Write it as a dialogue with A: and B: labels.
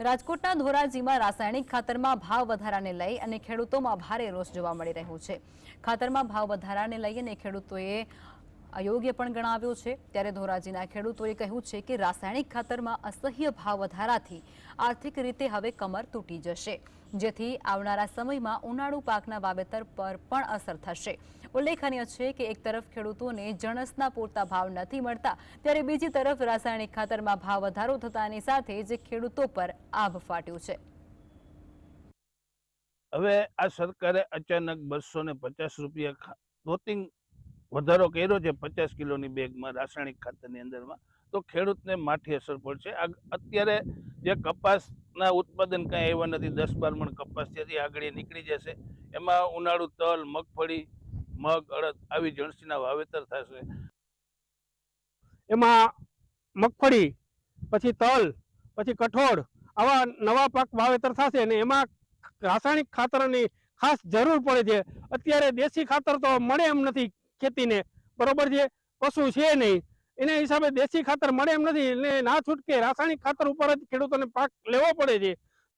A: રાજકોટના ધોરાજીમાં રાસાયણિક ખાતરમાં ભાવ વધારાને લઈ અને ખેડૂતોમાં ભારે રોષ જોવા મળી રહ્યો છે. ખાતરમાં ભાવ વધારાને લઈ અને ખેડૂતોએ અયોગ્ય પણ ગણાવ્યો છે. ત્યારે ધોરાજીના ખેડૂતોએ કહ્યું છે કે રાસાયણિક ખાતરમાં અસહ્ય ભાવ વધારાથી આર્થિક રીતે હવે કમર તૂટી જશે, જેથી આવનારા સમયમાં ઉનાળુ પાકના વાવેતર પર પણ અસર થશે. ઉલ્લેખનીય છે કે એક તરફ ખેડૂતોને જણસના પૂરતા ભાવ નથી મળતા, ત્યારે બીજી તરફ રાસાયણિક ખાતરમાં ભાવ વધારો થતાની સાથે જ ખેડૂતો પર આભ ફાટ્યું છે.
B: હવે આ સરકારે અચાનક બસો ને પચાસ રૂપિયા ધોતિંગ વધારો કર્યો છે પચાસ કિલોની બેગમાં રાસાયણિક ખાતરની અંદરમાં, તો ખેડૂતને માઠી અસર પડશે. આ અત્યારે જે કપાસના ઉત્પાદન કાંઈ આવ્યા નથી, દસ બાર મણ કપાસ ત્યાંથી આગળ નીકળી જશે. એમાં ઉનાળુ તલ, મગફળી, મગ, અડદ આવી જણસીના વાવેતર થશે.
C: એમાં મગફળી, પછી તલ, પછી કઠોળ આવા નવા પાક વાવેતર થશે અને એમાં રાસાયણિક ખાતરની ખાસ જરૂર પડે છે. અત્યારે દેશી ખાતર તો મળે એમ નથી. ખેતીને. બરોબર છે? પશુ છે નહીં. એના હિસાબે દેશી ખાતર મળે એમ નથી. એટલે ના છૂટકે રાસાયણિક ખાતર ઉપર જ ખેડૂતોને પાક લેવો પડે છે.